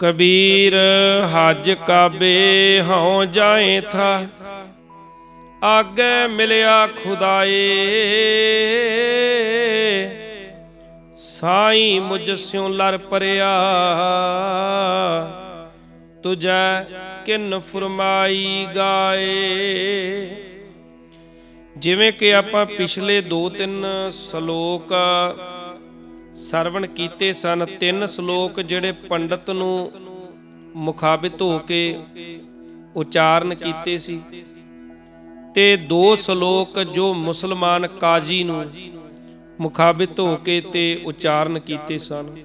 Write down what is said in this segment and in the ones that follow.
ਕਬੀਰ ਹਜ ਕਾਬੇ ਹਉ ਜਾਏ ਥਾ। ਆਗੇ ਮਿਲਿਆ ਖੁਦਾਏ। ਸਾਈ ਮੁਝ ਸਿਉ ਲਰ ਪਰਿਆ। ਤੁਜੈ ਕਿਨ ਫਰਮਾਈ ਗਾਏ। ਜਿਵੇਂ ਕਿ ਆਪਾਂ ਪਿਛਲੇ 2-3 ਸ਼ਲੋਕ ਸਰਵਣ ਕੀਤੇ ਸਨ, ਤਿੰਨ ਸ਼ਲੋਕ ਜਿਹੜੇ ਪੰਡਤ ਨੂੰ ਮੁਖਾਬਿਤ ਹੋ ਕੇ ਉਚਾਰਨ ਕੀਤੇ ਸੀ। ਤੇ ਦੋ ਸ਼ਲੋਕ ਜੋ ਮੁਸਲਮਾਨ ਕਾਜ਼ੀ ਨੂੰ ਮੁਖਾਬਿਤ ਹੋ ਕੇ ਤੇ ਉਚਾਰਨ ਕੀਤੇ ਸਨ।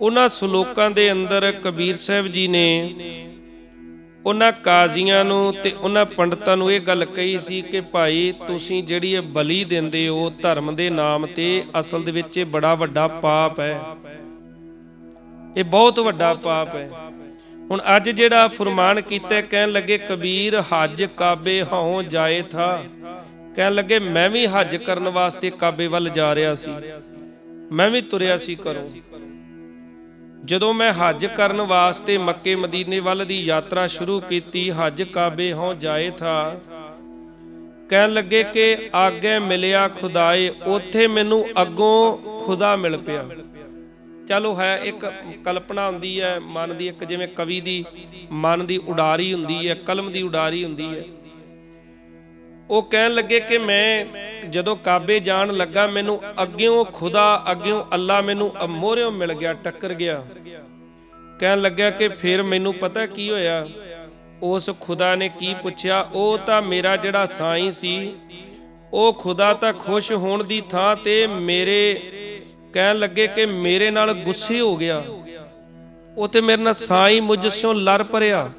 ਉਹਨਾਂ ਸ਼ਲੋਕਾਂ ਦੇ ਅੰਦਰ ਕਬੀਰ ਸਾਹਿਬ ਜੀ ਨੇ ਉਹਨਾਂ ਕਾਜ਼ੀਆਂ ਨੂੰ ਤੇ ਉਹਨਾਂ ਪੰਡਤਾਂ ਨੂੰ ਇਹ ਗੱਲ ਕਹੀ ਸੀ ਕਿ ਭਾਈ, ਤੁਸੀਂ ਜਿਹੜੀ ਇਹ ਬਲੀ ਦਿੰਦੇ ਹੋ, ਧਰਮ ਦੇ ਨਾਮ ਤੇ ਅਸਲ ਦੇ ਵਿੱਚ ਇਹ ਬੜਾ ਵੱਡਾ ਪਾਪ ਹੈ। ਇਹ ਬਹੁਤ ਵੱਡਾ ਪਾਪ ਹੈ। ਹੁਣ ਅੱਜ ਜਿਹੜਾ ਫਰਮਾਨ ਕੀਤਾ, ਕਹਿਣ ਲੱਗੇ, ਕਬੀਰ, ਹੱਜ ਕਾਬੇ ਹਉ ਜਾਏ ਥਾ। ਕਹਿਣ ਲੱਗੇ, ਮੈਂ ਵੀ ਹੱਜ ਕਰਨ ਵਾਸਤੇ ਕਾਬੇ ਵੱਲ ਜਾ ਰਿਹਾ ਸੀ। ਮੈਂ ਵੀ ਤੁਰਿਆ ਸੀ ਘਰੋਂ। ਜਦੋਂ ਮੈਂ ਹੱਜ ਕਰਨ ਵਾਸਤੇ ਮੱਕੇ ਮਦੀਨੇ ਵੱਲ ਦੀ ਯਾਤਰਾ ਸ਼ੁਰੂ ਕੀਤੀ, ਹੱਜ ਕਾਬੇ ਹੋਂ ਜਾਏ ਥਾ। ਕਹਿਣ ਲੱਗੇ ਕਿ ਆਗੇ ਮਿਲਿਆ ਖੁਦਾਏ, ਉੱਥੇ ਮੈਨੂੰ ਅੱਗੋਂ ਖੁਦਾ ਮਿਲ ਪਿਆ। ਚਲੋ ਹੈ, ਇੱਕ ਕਲਪਨਾ ਹੁੰਦੀ ਹੈ, ਮਨ ਦੀ ਇੱਕ ਜਿਵੇਂ ਕਵੀ ਦੀ, ਮਨ ਦੀ ਉਡਾਰੀ ਹੁੰਦੀ ਹੈ, ਕਲਮ ਦੀ ਉਡਾਰੀ ਹੁੰਦੀ ਹੈ। ਉਹ ਕਹਿਣ ਲੱਗੇ ਕਿ ਮੈਂ ਜਦੋਂ ਕਾਬੇ ਜਾਣ ਲੱਗਾ, ਮੈਨੂੰ ਅੱਗਿਓਂ ਖੁਦਾ, ਅੱਗਿਓਂ ਅੱਲਾ ਮੈਨੂੰ ਮੋਹਰਿਓਂ ਮਿਲ ਗਿਆ, ਟੱਕਰ ਗਿਆ। ਕਹਿਣ ਲੱਗਿਆ ਕਿ ਫਿਰ ਮੈਨੂੰ ਪਤਾ ਕੀ ਹੋਇਆ? ਉਸ ਖੁਦਾ ਨੇ ਕੀ ਪੁੱਛਿਆ? ਉਹ ਤਾਂ ਮੇਰਾ ਜਿਹੜਾ ਸਾਈਂ ਸੀ, ਉਹ ਖੁਦਾ ਤਾਂ ਖੁਸ਼ ਹੋਣ ਦੀ ਥਾਂ ਤੇ ਮੇਰੇ ਕਹਿਣ ਲੱਗੇ ਕਿ ਮੇਰੇ ਨਾਲ ਗੁੱਸੇ ਹੋ ਗਿਆ। ਉਹ ਤੇ ਮੇਰੇ ਨਾਲ ਸਾਈਂ ਮੁਝ ਸਿਓ ਲੜ ਪਰਿਆ।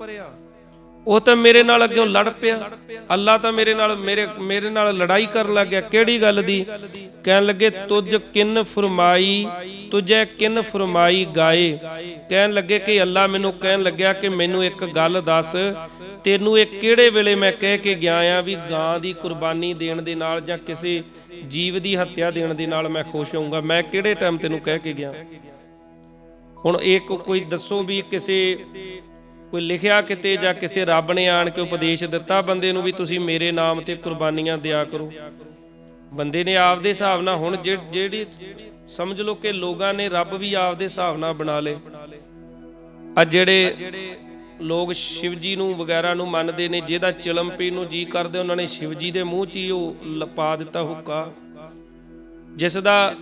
ਉਹ ਤਾਂ ਮੇਰੇ ਨਾਲ ਅੱਗੇ ਲੜ ਪਿਆ। ਅੱਲਾ ਤਾਂ ਮੇਰੇ ਨਾਲ, ਮੇਰੇ ਮੇਰੇ ਨਾਲ ਲੜਾਈ ਕਰਨ ਲੱਗ ਗਿਆ। ਕਿਹੜੀ ਗੱਲ ਦੀ? ਕਹਿਣ ਲੱਗੇ, ਤੁਝ ਕਿਨ ਫਰਮਾਈ, ਤੁਝੇ ਕਿਨ ਫਰਮਾਈ ਗਾਏ? ਕਹਿਣ ਲੱਗੇ ਕਿ ਅੱਲਾ ਮੈਨੂੰ ਕਹਿਣ ਲੱਗਿਆ ਕਿ ਮੈਨੂੰ ਇੱਕ ਗੱਲ ਦੱਸ। ਤੈਨੂੰ ਇਹ ਕਿਹੜੇ ਵੇਲੇ ਮੈਂ ਕਹਿ ਕੇ ਗਿਆ ਆ ਵੀ ਗਾਂ ਦੀ ਕੁਰਬਾਨੀ ਦੇਣ ਦੇ ਨਾਲ ਜਾਂ ਕਿਸੇ ਜੀਵ ਦੀ ਹੱਤਿਆ ਦੇਣ ਦੇ ਨਾਲ ਮੈਂ ਖੁਸ਼ ਹੋਊਂਗਾ? ਮੈਂ ਕਿਹੜੇ ਟਾਈਮ ਤੈਨੂੰ ਕਹਿ ਕੇ ਗਿਆ? ਹੁਣ ਇੱਕ ਕੋਈ ਦੱਸੋ ਵੀ ਕਿਸੇ ਕੋਈ ਲਿਖਿਆ ਕਿਤੇ ਜਾਂ ਕਿਸੇ ਰੱਬ ਨੇ ਆਣ ਕੇ ਉਪਦੇਸ਼ ਦਿੱਤਾ, ਬੰਦੇ ਨੂੰ ਵੀ ਤੁਸੀਂ ਮੇਰੇ ਨਾਮ ਤੇ ਕੁਰਬਾਨੀਆਂ ਦਿਆ ਕਰੋ। ਬੰਦੇ ਨੇ ਆਪਦੇ ਹਿਸਾਬ ਨਾਲ ਹੁਣ ਜਿਹੜੀ ਸਮਝ ਲਓ ਕਿ ਲੋਕਾਂ ਨੇ ਰੱਬ ਵੀ ਆਪਦੇ ਹਿਸਾਬ ਨਾਲ ਬਣਾ ਲਏ। ਆ ਜਿਹੜੇ ਲੋਕ ਸ਼ਿਵ ਜੀ ਨੂੰ ਵਗੈਰਾ ਨੂੰ ਮੰਨਦੇ ਨੇ, ਜਿਹਦਾ ਚਿਲਮ ਪੀਣ ਨੂੰ ਜੀ ਕਰਦੇ, ਉਹਨਾਂ ਨੇ ਸ਼ਿਵ ਜੀ ਦੇ ਮੂੰਹ 'ਚ ਹੀ ਉਹ ਲਪਾ ਦਿੱਤਾ ਹੁੱਕਾ। ਜਿਸ ਦਾ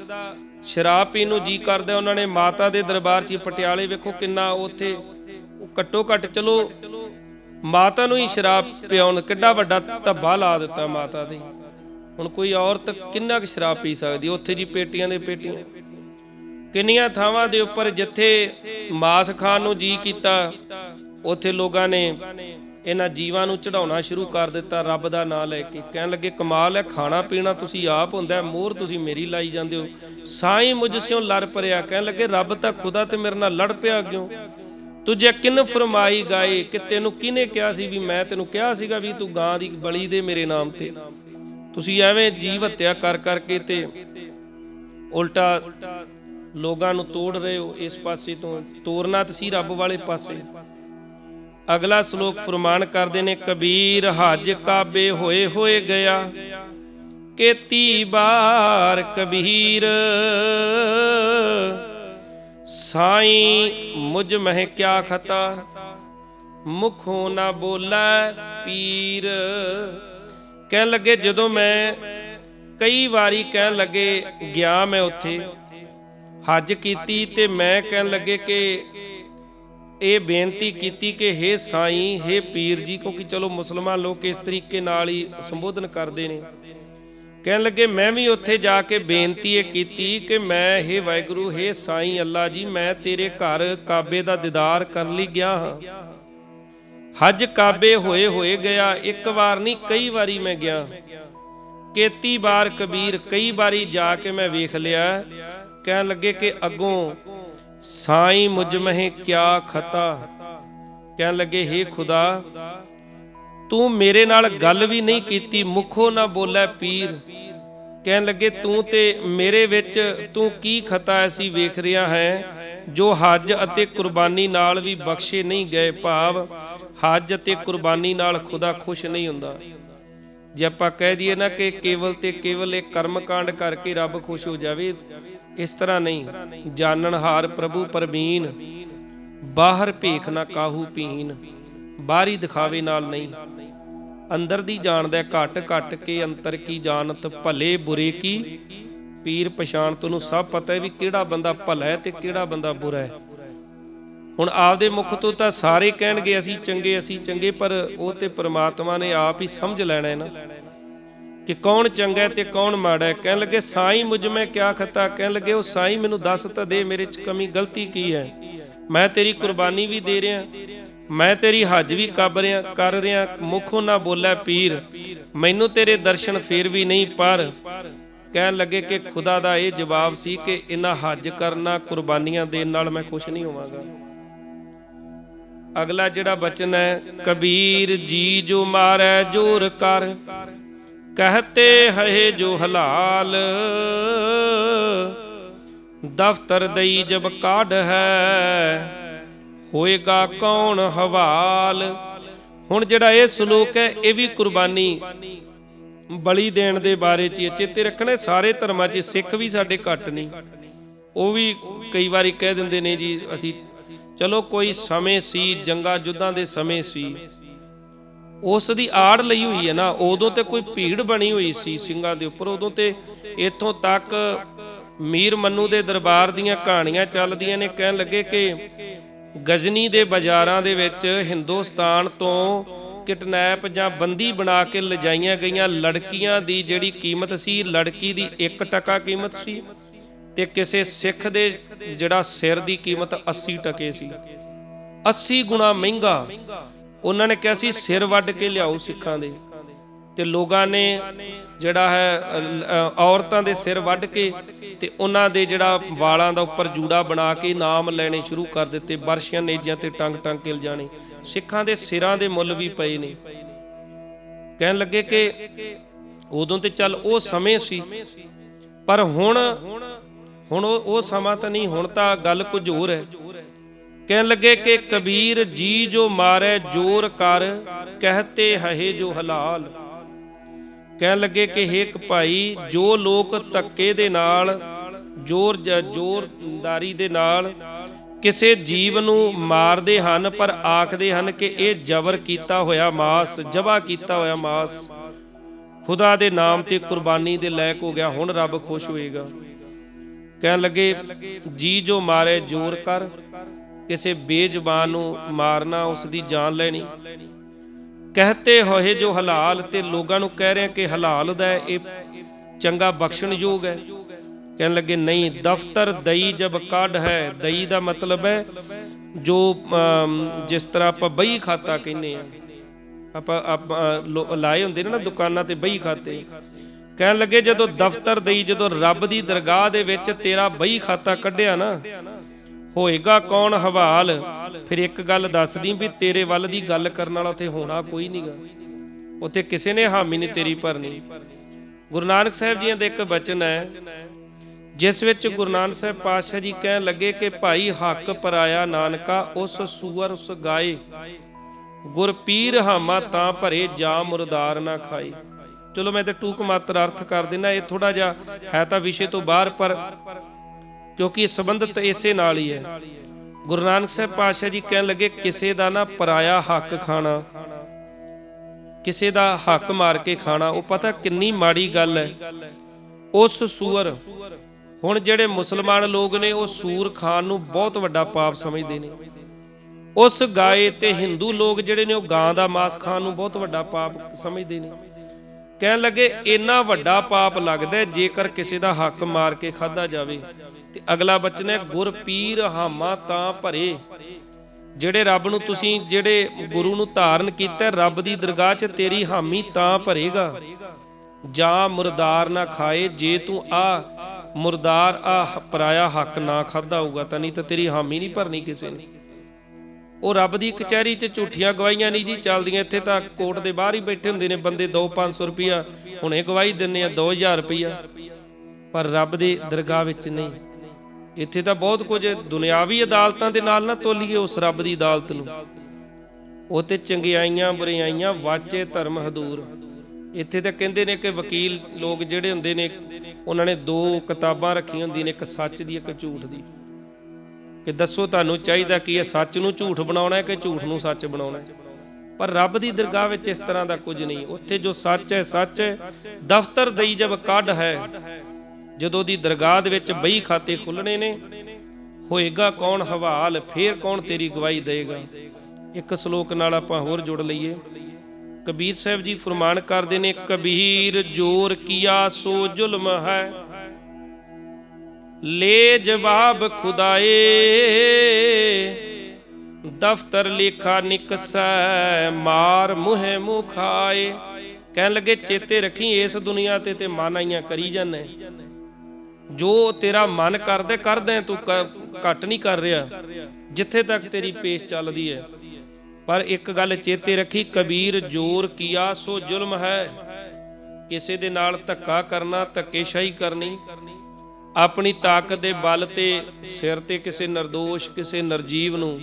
ਸ਼ਰਾਬ ਪੀਣ ਨੂੰ ਜੀ ਕਰਦਾ, ਉਹਨਾਂ ਨੇ ਮਾਤਾ ਦੇ ਦਰਬਾਰ 'ਚ ਪਟਿਆਲੇ ਵੇਖੋ ਕਿੰਨਾ ਉੱਥੇ ਘੱਟੋ ਘੱਟ ਚਲੋ ਮਾਤਾ ਨੂੰ ਹੀ ਸ਼ਰਾਬ ਪਿਆਉਣ, ਕਿੱਡਾ ਵੱਡਾ ਧੱਬਾ ਲਾ ਦਿੱਤਾ ਮਾਤਾ ਦੇ। ਹੁਣ ਕੋਈ ਔਰਤ ਕਿੰਨਾ ਕੁ ਸ਼ਰਾਬ ਪੀ ਸਕਦੀ? ਉੱਥੇ ਜੀ ਪੇਟੀਆਂ ਦੇ ਪੇਟੀਆਂ। ਕਿੰਨੀਆਂ ਥਾਵਾਂ ਦੇ ਉੱਪਰ ਜਿੱਥੇ ਮਾਸ ਖਾਣ ਨੂੰ ਜੀ ਕੀਤਾ, ਉੱਥੇ ਲੋਕਾਂ ਨੇ ਇਹਨਾਂ ਜੀਵਾਂ ਨੂੰ ਚੜਾਉਣਾ ਸ਼ੁਰੂ ਕਰ ਦਿੱਤਾ, ਰੱਬ ਦਾ ਨਾਮ ਲੈ ਕੇ। ਕਹਿਣ ਲੱਗੇ, ਕਮਾਲ ਹੈ, ਖਾਣਾ ਪੀਣਾ ਤੁਸੀਂ ਆਪ ਹੁੰਦਾ, ਮੋਹਰ ਤੁਸੀਂ ਮੇਰੀ ਲਾਈ ਜਾਂਦੇ ਹੋ। ਸਾਈਂ ਮੁਝ ਸਿਓ ਲੜ ਪਰਿਆ। ਕਹਿਣ ਲੱਗੇ, ਰੱਬ ਤਾਂ ਖੁਦਾ ਤੇ ਮੇਰੇ ਨਾਲ ਲੜ ਪਿਆ ਅੱਗਿਓ ਤੁਝੇ ਕਿਨ ਫਰਮਾਈ ਗਾਏ ਕਿ ਤੈਨੂੰ ਕਿਹਨੇ ਕਿਹਾ ਸੀ ਵੀ ਮੈਂ ਤੈਨੂੰ ਕਿਹਾ ਸੀਗਾ ਵੀ ਤੂੰ ਗਾਂ ਦੀ ਬਲੀ ਦੇ ਮੇਰੇ ਨਾਮ ਤੇ। ਤੁਸੀਂ ਐਵੇਂ ਜੀਵ ਹੱਤਿਆ ਕਰ ਕਰਕੇ ਤੇ ਉਲਟਾ ਲੋਕਾਂ ਨੂੰ ਤੋੜ ਰਹੇ ਹੋ ਇਸ ਪਾਸੇ ਤੋਂ। ਤੋਰਨਾ ਤੁਸੀਂ ਰੱਬ ਵਾਲੇ ਪਾਸੇ। ਅਗਲਾ ਸ਼ਲੋਕ ਫਰਮਾਨ ਕਰਦੇ ਨੇ, ਕਬੀਰ ਹੱਜ ਕਾਬੇ ਹੋਏ ਹੋਏ ਗਿਆ, ਕੇਤੀ ਬਾਰ ਕਬੀਰ ਸਾਈ ਮੁਝ ਮਹਿ ਕਿਆ ਖਤਾ, ਮੁਖੋਂ ਨਾ ਬੋਲੇ ਪੀਰ। ਕਹਿਣ ਲੱਗੇ, ਜਦੋਂ ਮੈਂ ਕਈ ਵਾਰੀ ਕਹਿਣ ਲੱਗੇ, ਗਿਆ ਮੈਂ ਉੱਥੇ। ਹੱਜ ਕੀਤੀ ਤੇ ਮੈਂ ਕਹਿਣ ਲੱਗੇ ਕਿ ਇਹ ਬੇਨਤੀ ਕੀਤੀ ਕਿ हे ਸਾਈਂ हे ਪੀਰ ਜੀ, ਕਿਉਂਕਿ ਚਲੋ ਮੁਸਲਮਾਨ ਲੋਕ ਇਸ ਤਰੀਕੇ ਨਾਲ ਹੀ ਸੰਬੋਧਨ ਕਰਦੇ ਨੇ। ਕਹਿਣ ਲੱਗੇ ਮੈਂ ਵੀ ਉੱਥੇ ਜਾ ਕੇ ਬੇਨਤੀ ਇਹ ਕੀਤੀ ਕਿ ਮੈਂ हे ਵਾਹਿਗੁਰੂ हे ਸਾਈਂ ਅੱਲਾ ਜੀ ਮੈਂ ਤੇਰੇ ਘਰ ਕਾਬੇ ਦਾ ਦੀਦਾਰ ਕਰਨ ਲਈ ਗਿਆ ਹਾਂ ਹਜ ਕਾਬੇ ਹੋਏ ਹੋਏ ਗਿਆ ਇੱਕ ਵਾਰ ਨਹੀਂ ਕਈ ਵਾਰੀ ਮੈਂ ਗਿਆ ਕੇਤੀ ਵਾਰ ਕਬੀਰ ਕਈ ਵਾਰੀ ਜਾ ਕੇ ਮੈਂ ਵੇਖ ਲਿਆ ਕਹਿਣ ਲੱਗੇ ਕਿ ਅੱਗੋਂ ਸਾਈਂ ਮੁਝ ਮਹਿ ਕਿਆ ਖਤਾ ਕਹਿਣ ਲੱਗੇ हे ਖੁਦਾ ਤੂੰ ਮੇਰੇ ਨਾਲ ਗੱਲ ਵੀ ਨਹੀਂ ਕੀਤੀ ਮੁਖੋਂ ਨਾ ਬੋਲੇ ਪੀਰ ਕਹਿਣ ਲੱਗੇ, ਤੂੰ ਤੇ ਮੇਰੇ ਵਿੱਚ, ਤੂੰ ਕੀ ਖਤਾ ਐਸੀ ਵੇਖ ਰਿਹਾ ਹੈ, ਜੋ ਹੱਜ ਅਤੇ ਕੁਰਬਾਨੀ ਨਾਲ ਵੀ ਬਖਸ਼ੇ ਨਹੀਂ ਗਏ ਭਾਵ, ਹੱਜ ਅਤੇ ਕੁਰਬਾਨੀ ਨਾਲ ਖੁਦਾ ਖੁਸ਼ ਨਹੀਂ ਹੁੰਦਾ? ਜੇ ਆਪਾਂ ਕਹਿ ਦਈਏ ਨਾ ਕਿ ਕੇਵਲ ਤੇ ਕੇਵਲ ਇੱਕ ਕਰਮਕਾਂਡ ਕਰਕੇ ਰੱਬ ਖੁਸ਼ ਹੋ ਜਾਵੇ, ਇਸ ਤਰ੍ਹਾਂ ਨਹੀਂ। ਜਾਣਨਹਾਰ ਪ੍ਰਭੂ ਪਰਬੀਨ ਬਾਹਰ ਭੇਖ ਨਾ ਕਾਹੂ ਪੀਨ ਬਾਹਰੀ ਦਿਖਾਵੇ ਨਾਲ ਨਹੀਂ। ਅੰਦਰ ਦੀ ਜਾਣਦਾ ਹੈ, ਘਟ ਘਟ ਕੇ ਅੰਤਰ ਕੀ ਜਾਣਤ ਭਲੇ ਬੁਰੇ ਕੀ? ਪੀਰ ਪਛਾਣ ਨੂੰ ਸਭ ਪਤਾ ਹੈ ਵੀ ਕਿਹੜਾ ਬੰਦਾ ਭਲਾ ਹੈ ਤੇ ਕਿਹੜਾ ਬੰਦਾ ਬੁਰਾ ਹੈ। ਹੁਣ ਆਪਦੇ ਮੁਖ ਤੋਂ ਤਾਂ ਸਾਰੇ ਕਹਿਣਗੇ ਅਸੀਂ ਚੰਗੇ ਅਸੀਂ ਚੰਗੇ ਪਰ ਉਹ ਤੇ ਪ੍ਰਮਾਤਮਾ ਨੇ ਆਪ ਹੀ ਸਮਝ ਲੈਣਾ ਹੈ ਨਾ। ਕਿ ਕੌਣ ਚੰਗਾ ਹੈ ਤੇ ਕੌਣ ਮਾੜਾ ਹੈ। ਕਹਿਣ ਲੱਗੇ ਸਾਈਂ ਮੁਝ ਮੈਂ ਕਿਆ ਖਤਾ? ਕਹਿਣ ਲੱਗੇ ਉਹ ਸਾਈਂ ਮੈਨੂੰ ਦੱਸ ਤਾਂ ਦੇ ਮੇਰੇ ਚ ਕਮੀ ਗਲਤੀ ਕੀ ਹੈ? ਮੈਂ ਤੇਰੀ ਕੁਰਬਾਨੀ ਵੀ ਦੇ ਰਿਹਾ। ਮੈਂ ਤੇਰੀ ਹੱਜ ਵੀ ਕਰ ਰਿਹਾ ਕਰ ਰਿਹਾ, ਮੁਖੋਂ ਨਾ ਬੋਲੇ ਪੀਰ। ਮੈਨੂੰ ਤੇਰੇ ਦਰਸ਼ਨ ਫੇਰ ਵੀ ਨਹੀਂ ਪਰ। ਕਹਿਣ ਲੱਗੇ ਕਿ ਖੁਦਾ ਦਾ ਇਹ ਜਵਾਬ ਸੀ ਕਿ ਇਹਨਾਂ ਹੱਜ ਕਰਨਾ ਕੁਰਬਾਨੀਆਂ ਦੇਣ ਨਾਲ ਮੈਂ ਖੁਸ਼ ਨਹੀਂ ਹੋਵਾਂਗਾ। ਅਗਲਾ ਜਿਹੜਾ ਬਚਨ ਹੈ, ਕਬੀਰ ਜੀ ਜੋ ਮਾਰੈ ਜੋਰ ਕਰ, ਕਹਤੇ ਹੈ ਜੋ ਹਲਾਲ। ਦਫਤਰ ਦਈ ਜਬ ਕਾਢ ਹੈ ਹੋਏਗਾ ਕੌਣ ਹਵਾਲ? ਹੁਣ ਜਿਹੜਾ ਇਹ ਸ਼ਲੋਕ ਹੈ, ਇਹ ਵੀ ਕੁਰਬਾਨੀ ਬਲੀ ਦੇਣ ਦੇ ਬਾਰੇ ਚ ਚੇਤੇ ਰੱਖਣਾ, ਸਾਰੇ ਧਰਮਾਂ 'ਚ ਸਿੱਖ ਵੀ ਸਾਡੇ ਘੱਟ ਨਹੀਂ ਉਹ ਵੀ ਕਈ ਵਾਰੀ ਕਹਿ ਦਿੰਦੇ ਨੇ ਜੀ, ਅਸੀਂ ਚਲੋ ਕੋਈ ਸਮੇਂ ਸੀ, ਜੰਗਾਂ ਜੁੱਧਾਂ ਦੇ ਸਮੇਂ ਸੀ। ਉਸ ਦੀ ਆੜ ਲਈ ਹੋਈ ਹੈ ਨਾ, ਉਦੋਂ ਤੇ ਕੋਈ ਭੀੜ ਬਣੀ ਹੋਈ ਸੀ ਸਿੰਘਾਂ ਦੇ ਉੱਪਰ, ਉਦੋਂ ਤੇ ਇੱਥੋਂ ਤੱਕ ਮੀਰ ਮੰਨੂ ਦੇ ਦਰਬਾਰ ਦੀਆਂ ਕਹਾਣੀਆਂ ਚੱਲਦੀਆਂ ਨੇ, ਕਹਿਣ ਲੱਗੇ ਕਿ ਗਜ਼ਨੀ ਦੇ ਬਾਜ਼ਾਰਾਂ ਦੇ ਵਿੱਚ ਹਿੰਦੁਸਤਾਨ ਤੋਂ ਕਿਡਨੈਪ ਜਾਂ ਬੰਦੀ ਬਣਾ ਕੇ ਲਿਜਾਈਆਂ ਗਈਆਂ ਲੜਕੀਆਂ ਦੀ ਜਿਹੜੀ ਕੀਮਤ ਸੀ, ਲੜਕੀ ਦੀ 1 ਟਕਾ ਕੀਮਤ ਸੀ ਤੇ ਕਿਸੇ ਸਿੱਖ ਦੇ ਜਿਹੜਾ ਸਿਰ ਦੀ ਕੀਮਤ 80 ਟਕੇ ਸੀ। 80 ਗੁਣਾ ਮਹਿੰਗਾ ਉਹਨਾਂ ਨੇ ਕਿਹਾ ਸੀ, ਸਿਰ ਵੱਢ ਕੇ ਲਿਆਓ ਸਿੱਖਾਂ ਦੇ। ਤੇ ਲੋਕਾਂ ਨੇ ਜਿਹੜਾ ਹੈ ਔਰਤਾਂ ਦੇ ਸਿਰ ਵੱਢ ਕੇ ਤੇ ਉਹਨਾਂ ਦੇ ਜਿਹੜਾ ਵਾਲਾਂ ਦਾ ਉੱਪਰ ਜੂੜਾ ਬਣਾ ਕੇ ਨਾਮ ਲੈਣੇ ਸ਼ੁਰੂ ਕਰ ਦਿੱਤੇ, ਬਰਸ਼ੀਆਂ ਨੇਜਾਂ ਤੇ ਟੰਗ ਟੰਗ ਕੇ ਲਿਜਾਣੇ। ਸਿੱਖਾਂ ਦੇ ਸਿਰਾਂ ਦੇ ਮੁੱਲ ਵੀ ਪਏ ਨੇ। ਕਹਿਣ ਲੱਗੇ ਕਿ ਉਦੋਂ ਤੇ ਚੱਲ ਉਹ ਸਮੇਂ ਸੀ, ਪਰ ਹੁਣ ਹੁਣ ਉਹ ਸਮਾਂ ਤਾਂ ਨਹੀਂ, ਹੁਣ ਤਾਂ ਗੱਲ ਕੁਝ ਹੋਰ ਹੈ। ਕਹਿਣ ਲੱਗੇ ਕਿ ਕਬੀਰ, ਜੀ ਜੋ ਮਾਰੇ, ਜੋਰ ਕਰ, ਕਹਤੇ ਹੈ ਜੋ ਹਲਾਲ। ਕਹਿਣ ਲੱਗੇ ਕਿ ਹੇ ਹੇਕ ਭਾਈ, ਜੋ ਲੋਕ ਧੱਕੇ ਦੇ ਨਾਲ ਜ਼ੋਰ ਜ਼ੋਰਦਾਰੀ ਦੇ ਨਾਲ ਕਿਸੇ ਜੀਵ ਨੂੰ ਮਾਰਦੇ ਹਨ, ਪਰ ਆਖਦੇ ਹਨ ਕਿ ਇਹ ਜ਼ਬਰ ਕੀਤਾ ਹੋਇਆ ਮਾਸ ਜਬਾ ਕੀਤਾ ਹੋਇਆ ਮਾਸ ਖੁਦਾ ਦੇ ਨਾਮ ਤੇ ਕੁਰਬਾਨੀ ਦੇ ਲਾਇਕ ਹੋ ਗਿਆ, ਹੁਣ ਰੱਬ ਖੁਸ਼ ਹੋਏਗਾ। ਕਹਿਣ ਲੱਗੇ, ਜੀ ਜੋ ਮਾਰੇ ਜੋਰ ਕਰ, ਕਿਸੇ ਬੇਜ਼ਬਾਨ ਨੂੰ ਮਾਰਨਾ ਉਸ ਦੀ ਜਾਨ ਲੈਣੀ। ਕਹਤੇ ਹੋਏ ਜੋ ਹਲਾਲ ਤੇ ਲੋਕਾਂ ਨੂੰ ਕਹਿ ਰਹੇ ਕਿ ਹਲਾਲ ਦਾ ਇਹ ਚੰਗਾ ਬਖਸ਼ਣਯੋਗ ਹੈ। ਕਹਿਣ ਲੱਗੇ, ਨਹੀਂ, ਦਫ਼ਤਰ ਦਈ ਜਬ ਕੱਢ ਹੈ, ਦਈ ਦਾ ਮਤਲਬ ਹੈ ਜੋ ਜਿਸ ਤਰ੍ਹਾਂ ਆਪਾਂ ਬਈ ਖਾਤਾ ਕਹਿੰਦੇ ਆ ਆਪਾਂ ਆਪਾਂ ਲਾਏ ਹੁੰਦੇ ਨੇ ਨਾ ਦੁਕਾਨਾਂ ਤੇ ਬਈ ਖਾਤੇ। ਕਹਿਣ ਲੱਗੇ, ਜਦੋਂ ਦਫ਼ਤਰ ਦਈ, ਜਦੋਂ ਰੱਬ ਦੀ ਦਰਗਾਹ ਦੇ ਵਿੱਚ ਤੇਰਾ ਬਈ ਖਾਤਾ ਕੱਢਿਆ ਨਾ, ਹੋਏਗਾ ਕੌਣ ਹਵਾਲ? ਫਿਰ ਇੱਕ ਗੱਲ ਦੱਸਦੀ ਵੀ ਤੇਰੇ ਵੱਲ ਦੀ ਗੱਲ ਕਰਨ ਵਾਲਾ ਉੱਥੇ ਹੋਣਾ ਕੋਈ ਨਹੀਂਗਾ ਉੱਥੇ ਕਿਸੇ ਨੇ ਹਾਮੀ ਨਹੀਂ ਤੇਰੀ ਭਰਨੀ। ਗੁਰੂ ਨਾਨਕ ਸਾਹਿਬ ਜੀ ਦਾ ਇੱਕ ਬਚਨ ਹੈ ਜਿਸ ਵਿੱਚ ਗੁਰੂ ਨਾਨਕ ਸਾਹਿਬ ਪਾਤਸ਼ਾਹ ਜੀ ਕਹਿਣ ਲੱਗੇ ਕਿ ਭਾਈ ਹੱਕ ਪਰਾਇਆ ਨਾਨਕਾ, ਉਸ ਸੂਰ ਉਸ ਗਾਏ। ਗੁਰ ਪੀਰ ਹਾਮਾ ਤਾਂ ਭਰੇ ਜਾ ਮੁਰਦਾਰ ਨਾ ਖਾਈ ਚਲੋ ਮੈਂ ਤੇ ਟੂਕ ਮਾਤਰ ਅਰਥ ਕਰ ਦਿੰਦਾ ਇਹ ਥੋੜਾ ਜਿਹਾ ਹੈ ਤਾਂ ਵਿਸ਼ੇ ਤੋਂ ਬਾਹਰ, ਪਰ ਕਿਉਂਕਿ ਇਹ ਸੰਬੰਧਤ ਇਸੇ ਨਾਲ ਹੀ ਹੈ। ਗੁਰੂ ਨਾਨਕ ਸਾਹਿਬ ਪਾਤਸ਼ਾਹ ਜੀ ਕਹਿਣ ਲੱਗੇ, ਕਿਸੇ ਦਾ ਨਾ ਪਰਾਇਆ ਹੱਕ ਖਾਣਾ, ਕਿਸੇ ਦਾ ਹੱਕ ਮਾਰ ਕੇ ਖਾਣਾ, ਉਹ ਪਤਾ ਕਿੰਨੀ ਮਾੜੀ ਗੱਲ ਹੈ। ਉਸ ਸੂਰ ਹੁਣ ਜਿਹੜੇ ਮੁਸਲਮਾਨ ਲੋਕ ਨੇ, ਉਹ ਸੂਰ ਖਾਣ ਨੂੰ ਬਹੁਤ ਵੱਡਾ ਪਾਪ ਸਮਝਦੇ ਨੇ। ਉਸ ਗਾਏ ਤੇ ਹਿੰਦੂ ਲੋਕ ਜਿਹੜੇ ਨੇ, ਉਹ ਗਾਂ ਦਾ ਮਾਸ ਖਾਣ ਨੂੰ ਬਹੁਤ ਵੱਡਾ ਪਾਪ ਸਮਝਦੇ ਨੇ। ਕਹਿਣ ਲੱਗੇ, ਇੰਨਾ ਵੱਡਾ ਪਾਪ ਲੱਗਦਾ ਜੇਕਰ ਕਿਸੇ ਦਾ ਹੱਕ ਮਾਰ ਕੇ ਖਾਦਾ ਜਾਵੇ, ਤੇ ਅਗਲਾ ਬਚਨ ਹੈ, ਗੁਰ ਪੀਰ ਹਾਮਾ ਤਾਂ ਭਰੇ। ਜਿਹੜੇ ਰੱਬ ਨੂੰ ਤੁਸੀਂ, ਜਿਹੜੇ ਗੁਰੂ ਨੂੰ ਧਾਰਨ ਕੀਤਾ ਰੱਬ ਦੀ ਦਰਗਾਹ 'ਚ ਤੇਰੀ ਹਾਮੀ ਤਾਂ ਭਰੇਗਾ। ਜਾਂ ਮੁਰਦਾਰ ਨਾ ਖਾਏ, ਜੇ ਤੂੰ ਆ ਮੁਰਦਾਰ ਆ ਪਰਾਇਆ ਹੱਕ ਨਾ ਖਾਦਾ ਹੋਊਗਾ ਤਾਂ ਨਹੀਂ ਤਾਂ ਤੇਰੀ ਹਾਮੀ ਨਹੀਂ ਭਰਨੀ ਕਿਸੇ ਨੇ। ਉਹ ਰੱਬ ਦੀ ਕਚਹਿਰੀ 'ਚ ਝੂਠੀਆਂ ਗਵਾਹੀਆਂ ਨਹੀਂ ਜੀ, ਚੱਲਦੀਆਂ ਇੱਥੇ ਤਾਂ ਕੋਰਟ ਦੇ ਬਾਹਰ ਹੀ ਬੈਠੇ ਹੁੰਦੇ ਨੇ ਬੰਦੇ 2-500 ਰੁਪਿਆ ਹੁਣੇ ਗਵਾਹੀ ਦਿੰਨੇ ਆ 2000 ਰੁਪਿਆ ਪਰ ਰੱਬ ਦੀ ਦਰਗਾਹ ਵਿੱਚ ਨਹੀਂ। ਇੱਥੇ ਤਾਂ ਬਹੁਤ ਕੁਝ ਦੁਨਿਆਵੀ ਅਦਾਲਤਾਂ ਦੇ ਨਾਲ ਨਾ ਤੋਲੀਏ ਉਸ ਰੱਬ ਦੀ ਅਦਾਲਤ ਨੂੰ। ਉਹ ਤੇ ਚੰਗਿਆਈਆਂ ਬੁਰਾਈਆਂ ਵਾਚੇ ਧਰਮ ਹਦੂਰ। ਇੱਥੇ ਤਾਂ ਕਹਿੰਦੇ ਨੇ ਕਿ ਵਕੀਲ ਲੋਕ ਜਿਹੜੇ ਹੁੰਦੇ ਨੇ ਉਹਨਾਂ ਨੇ ਦੋ ਕਿਤਾਬਾਂ ਰੱਖੀਆਂ ਹੁੰਦੀਆਂ ਨੇ, ਇੱਕ ਸੱਚ ਦੀ, ਇੱਕ ਝੂਠ ਦੀ। ਕਿ ਦੱਸੋ ਤੁਹਾਨੂੰ ਚਾਹੀਦਾ ਕੀ ਹੈ ਸੱਚ ਨੂੰ ਝੂਠ ਬਣਾਉਣਾ ਹੈ ਕਿ ਝੂਠ ਨੂੰ ਸੱਚ ਬਣਾਉਣਾ ਹੈ? ਪਰ ਰੱਬ ਦੀ ਦਰਗਾਹ ਵਿੱਚ ਇਸ ਤਰ੍ਹਾਂ ਦਾ ਕੁਝ ਨਹੀਂ। ਉੱਥੇ ਜੋ ਸੱਚ ਹੈ ਸੱਚ ਹੈ। ਦਫ਼ਤਰ ਦਈ ਜਬ ਕੱਢ ਹੈ। ਜਦੋਂ ਦੀ ਦਰਗਾਹ ਦੇ ਵਿੱਚ ਬਈ ਖਾਤੇ ਖੁੱਲਣੇ ਨੇ, ਹੋਏਗਾ ਕੌਣ ਹਵਾਲ, ਫੇਰ ਕੌਣ ਤੇਰੀ ਗਵਾਹੀ ਦੇਗਾ ਇੱਕ ਸ਼ਲੋਕ ਨਾਲ ਆਪਾਂ ਹੋਰ ਜੁੜ ਲਈਏ। ਕਬੀਰ ਸਾਹਿਬ ਜੀ ਫਰਮਾਨ ਕਰਦੇ ਨੇ, ਕਬੀਰ ਜੋਰ ਕੀਆ ਸੋ ਜ਼ੁਲਮ ਹੈ। ਲੈ ਜਵਾਬ ਖੁਦਾਏ, ਦਫ਼ਤਰ ਲਿਖਾ ਨਿਕਸੈ, ਮਾਰ ਮੁਹਿ ਮੁਖਾਏ ਕਹਿਣ ਲੱਗੇ, ਚੇਤੇ ਰੱਖੀ ਇਸ ਦੁਨੀਆ ਤੇ ਤੇ ਮਾਨਾਈਆਂ ਕਰੀ ਜਾਂਦੇ। ਜੋ ਤੇਰਾ ਮਨ ਕਰਦਾ, ਕਰਦੇ ਤੂੰ ਕ- ਘੱਟ ਨਹੀਂ ਕਰ ਰਿਹਾ। ਜਿੱਥੇ ਤੱਕ ਤੇਰੀ ਪੇਸ਼ ਚੱਲਦੀ ਹੈ। ਪਰ ਇੱਕ ਗੱਲ ਚੇਤੇ ਰੱਖੀ, ਕਬੀਰ ਜੋਰ ਕੀਆ, ਸੋ ਜ਼ੁਲਮ ਹੈ। ਕਿਸੇ ਦੇ ਨਾਲ ਧੱਕਾ ਕਰਨਾ, ਧੱਕੇਸ਼ਾਹੀ ਕਰਨੀ, ਆਪਣੀ ਤਾਕਤ ਦੇ ਬਲ ਤੇ ਸਿਰ ਤੇ ਕਿਸੇ ਨਿਰਦੋਸ਼, ਕਿਸੇ ਨਰਜੀਵ ਨੂੰ,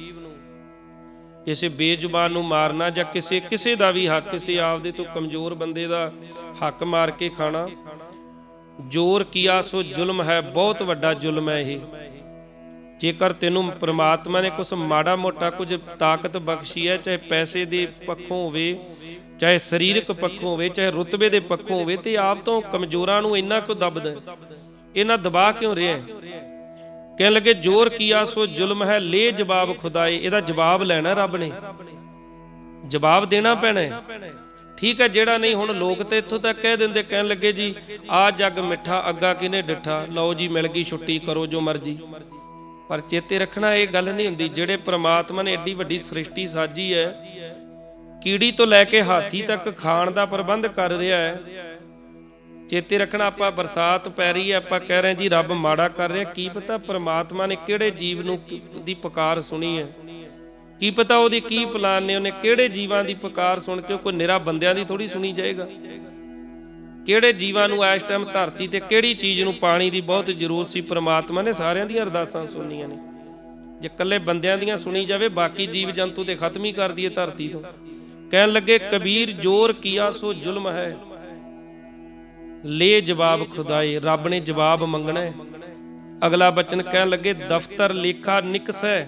ਕਿਸੇ ਬੇਜ਼ੁਬਾਨ ਨੂੰ ਮਾਰਨਾ ਜਾਂ ਕਿਸੇ ਕਿਸੇ ਦਾ ਵੀ ਹੱਕ, ਕਿਸੇ ਆਪਦੇ ਤੋਂ ਕਮਜ਼ੋਰ ਬੰਦੇ ਦਾ ਹੱਕ ਮਾਰ ਕੇ ਖਾਣਾ, ਜੋਰ ਕੀਆ, ਸੋ ਜ਼ੁਲਮ ਹੈ। ਬਹੁਤ ਵੱਡਾ ਜ਼ੁਲਮ ਹੈ ਇਹ। ਜੇਕਰ ਤੈਨੂੰ ਪ੍ਰਮਾਤਮਾ ਨੇ ਕੁਝ ਮਾੜਾ ਮੋਟਾ ਕੁਝ ਤਾਕਤ ਬਖਸ਼ੀ ਹੈ, ਚਾਹੇ ਪੈਸੇ ਦੇ ਪੱਖੋਂ ਹੋਵੇ, ਚਾਹੇ ਸਰੀਰਕ ਪੱਖੋਂ ਹੋਵੇ, ਚਾਹੇ ਰੁਤਬੇ ਦੇ ਪੱਖੋਂ ਹੋਵੇ, ਤੇ ਆਪ ਤੋਂ ਕਮਜ਼ੋਰਾਂ ਨੂੰ ਇੰਨਾ ਕਿਉਂ ਦਬਦਾ ਇਹਨਾਂ ਦਬਾ ਕਿਉਂ ਰਿਹਾ ਕਹਿਣ ਲੱਗੇ, ਜੋਰ ਕੀਆ ਸੋ ਜ਼ੁਲਮ ਹੈ, ਲੈ ਜਵਾਬ ਖੁਦਾਏ। ਇਹਦਾ ਜਵਾਬ ਲੈਣਾ ਰੱਬ ਨੇ। ਜਵਾਬ ਦੇਣਾ ਪੈਣਾ ਠੀਕ ਹੈ, ਜਿਹੜਾ ਨਹੀਂ, ਹੁਣ ਲੋਕ ਤੇ ਇੱਥੋਂ ਤੱਕ ਕਹਿ ਦਿੰਦੇ, ਕਹਿਣ ਲੱਗੇ ਜੀ, ਆ ਜੱਗ ਮਿੱਠਾ, ਅੱਗਾ ਕਿਨੇ ਡਿੱਠਾ? ਲਓ ਜੀ, ਮਿਲ ਗਈ ਛੁੱਟੀ, ਕਰੋ ਜੋ ਮਰਜ਼ੀ। ਪਰ ਚੇਤੇ ਰੱਖਣਾ ਇਹ ਗੱਲ ਨਹੀਂ ਹੁੰਦੀ, ਜਿਹੜੇ ਪ੍ਰਮਾਤਮਾ ਨੇ ਐਡੀ ਵੱਡੀ ਸ੍ਰਿਸ਼ਟੀ ਸਾਜੀ ਹੈ, ਕੀੜੀ ਤੋਂ ਲੈ ਕੇ ਹਾਥੀ ਤੱਕ ਖਾਣ ਦਾ ਪ੍ਰਬੰਧ ਕਰ ਰਿਹਾ ਹੈ। ਚੇਤੇ ਰੱਖਣਾ ਆਪਾਂ ਬਰਸਾਤ ਪੈ ਰਹੀ ਹੈ, ਆਪਾਂ ਕਹਿ ਰਹੇ ਜੀ ਰੱਬ ਮਾੜਾ ਕਰ ਰਿਹਾ, ਕੀ ਪਤਾ ਪ੍ਰਮਾਤਮਾ ਨੇ ਕਿਹੜੇ ਜੀਵ ਨੂੰ ਦੀ ਪੁਕਾਰ ਸੁਣੀ ਹੈ। ਕੀ ਪਤਾ ਉਹਦੇ ਕੀ ਪਲਾਨ ਨੇ, ਉਹਨੇ ਕਿਹੜੇ ਜੀਵਾਂ ਦੀ ਪੁਕਾਰ ਸੁਣ ਕੇ ਉਹ ਕੋਈ ਨਿਰਾ ਬੰਦਿਆਂ ਦੀ ਥੋੜੀ ਸੁਣੀ ਜਾਏਗਾ। ਕਿਹੜੇ ਜੀਵਾਂ ਨੂੰ ਇਸ ਟਾਈਮ ਧਰਤੀ ਤੇ ਕਿਹੜੀ ਚੀਜ਼ ਨੂੰ ਪਾਣੀ ਦੀ ਬਹੁਤ ਜ਼ਰੂਰਤ ਸੀ, ਪ੍ਰਮਾਤਮਾ ਨੇ ਸਾਰਿਆਂ ਦੀਆਂ ਅਰਦਾਸਾਂ ਸੁਣੀਆਂ ਨੇ। ਜੇ ਇਕੱਲੇ ਬੰਦਿਆਂ ਦੀਆਂ ਸੁਣੀ ਜਾਵੇ, ਬਾਕੀ ਜੀਵ ਜੰਤੂ ਤੇ ਖਤਮ ਹੀ ਕਰ ਦਈਏ ਧਰਤੀ ਤੋਂ। ਕਹਿਣ ਲੱਗੇ, ਕਬੀਰ ਜੋਰ ਕੀਆ ਸੋ ਜ਼ੁਲਮ ਹੈ। ਲੈ ਜਵਾਬ ਖੁਦਾਏ, ਰੱਬ ਨੇ ਜਵਾਬ ਮੰਗਣਾ ਹੈ। ਅਗਲਾ ਬਚਨ ਕਹਿਣ ਲੱਗੇ, ਦਫ਼ਤਰ ਲੇਖਾ ਨਿਕਸੈ।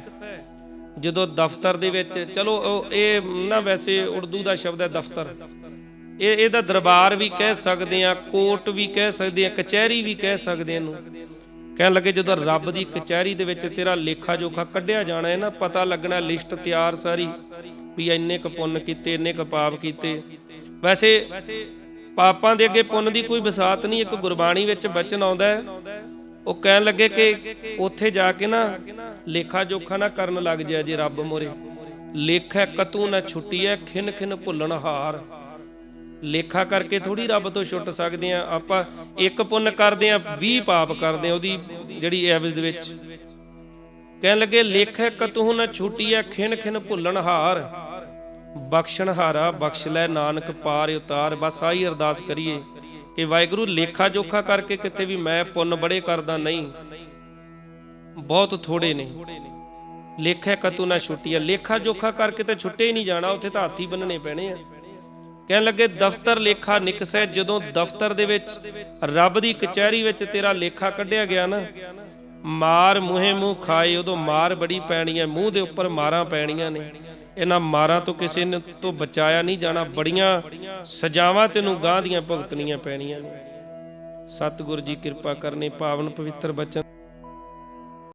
ਜਦੋਂ ਦਫ਼ਤਰ ਦੇ ਵਿੱਚ, ਚਲੋ ਇਹ ਨਾ ਵੈਸੇ ਉਰਦੂ ਦਾ ਸ਼ਬਦ ਹੈ ਦਫ਼ਤਰ। ਇਹ ਇਹਦਾ ਦਰਬਾਰ ਵੀ ਕਹਿ ਸਕਦੇ ਆ ਕੋਰਟ ਵੀ ਕਹਿ ਸਕਦੇ ਆ, ਕਚਹਿਰੀ ਵੀ ਕਹਿ ਸਕਦੇ ਇਹਨੂੰ। ਕਹਿਣ ਲੱਗੇ ਜਦੋਂ ਰੱਬ ਦੀ ਕਚਹਿਰੀ ਦੇ ਵਿੱਚ ਤੇਰਾ ਲੇਖਾ ਜੋਖਾ ਕੱਢਿਆ ਜਾਣਾ ਹੈ ਨਾ, ਪਤਾ ਲੱਗਣਾ ਲਿਸਟ ਤਿਆਰ ਸਾਰੀ ਵੀ ਇੰਨੇ ਕ ਪੁੰਨ ਕੀਤੇ, ਇੰਨੇ ਕ ਪਾਪ ਕੀਤੇ। ਵੈਸੇ ਪਾਪਾਂ ਦੇ ਅੱਗੇ ਪੁੰਨ ਦੀ ਕੋਈ ਵਿਸਾਤ ਨਹੀਂ, ਇੱਕ ਗੁਰਬਾਣੀ ਵਿੱਚ ਬਚਨ ਆਉਂਦਾ ਹੈ। ਉਹ ਕਹਿਣ ਲੱਗੇ ਕਿ ਉੱਥੇ ਜਾ ਕੇ ਨਾ ਲੇਖਾ ਜੋਖਾ ਨਾ ਕਰਨ ਲੱਗ ਜਿਆ ਜੇ ਰੱਬ ਮੋਰੇ। ਲੇਖਾ ਕਤੂ ਨਾ ਛੁੱਟੀਐ ਖਿਨ ਖਿਨ ਭੁੱਲਣ ਹਾਰ। ਲੇਖਾ ਕਰਕੇ ਥੋੜੀ ਰੱਬ ਤੋਂ ਛੁੱਟ ਸਕਦੇ ਆ ਆਪਾਂ ਇੱਕ ਪੁੰਨ ਕਰਦੇ ਆ 20 ਪਾਪ ਕਰਦੇ ਆ ਉਹਦੀ ਜਿਹੜੀ ਐਵਜ ਦੇ ਵਿੱਚ। ਕਹਿਣ ਲੱਗੇ ਲੇਖੇ ਕਤੂ ਨਾ ਛੁੱਟੀਐ, ਖਿਨ ਖਿਨ ਭੁੱਲਣ ਹਾਰ। ਬਖਸ਼ਣ ਹਾਰਾ, ਬਖਸ਼ ਲੈ ਨਾਨਕ ਪਾਰ ਉਤਾਰ। ਬਸ ਆਹੀ ਅਰਦਾਸ ਕਰੀਏ ਕਿ ਵਾਹਿਗੁਰੂ, ਲੇਖਾ ਜੋਖਾ ਕਰਕੇ ਕਿਤੇ ਵੀ ਮੈਂ ਪੁੰਨ ਬੜੇ ਕਰਦਾ ਨਹੀਂ। ਬਹੁਤ ਥੋੜੇ ਨੇ। ਲੇਖੇ ਕਤੂ ਨਾ ਛੁੱਟੀਐ। ਲੇਖਾ ਜੋਖਾ ਕਰਕੇ ਤਾਂ ਛੁੱਟੇ ਹੀ ਨਹੀਂ ਜਾਣਾ, ਉੱਥੇ ਤਾਂ ਹੱਥੀ ਬੰਨਣੇ ਪੈਣੇ ਆ। ਕਹਿਣ ਲੱਗੇ, ਦਫ਼ਤਰ ਲੇਖਾ ਨਿਕਸੈ, ਜਦੋਂ ਦਫ਼ਤਰ ਦੇ ਵਿੱਚ ਰੱਬ ਦੀ ਕਚਹਿਰੀ ਵਿੱਚ ਤੇਰਾ ਲੇਖਾ ਕੱਢਿਆ ਗਿਆ ਨਾ, ਮਾਰ ਮੂੰਹੇ ਮੂੰਹ ਖਾਏ, ਉਦੋਂ ਮਾਰ ਬੜੀ ਪੈਣੀ ਹੈ, ਮੂੰਹ ਦੇ ਉੱਪਰ ਮਾਰਾਂ ਪੈਣੀਆਂ ਨੇ। ਇਹਨਾਂ ਮਾਰਾਂ ਤੋਂ ਕਿਸੇ ਨੇ ਤੋਂ ਬਚਾਇਆ ਨਹੀਂ ਜਾਣਾ, ਬੜੀਆਂ ਸਜ਼ਾਵਾਂ ਤੈਨੂੰ ਗਾਂ ਦੀਆਂ ਭੁਗਤਣੀਆਂ ਪੈਣੀਆਂ ਨੇ। ਸਤਿਗੁਰੂ ਜੀ ਕਿਰਪਾ ਕਰਨੇ, ਪਾਵਨ ਪਵਿੱਤਰ ਬਚਨ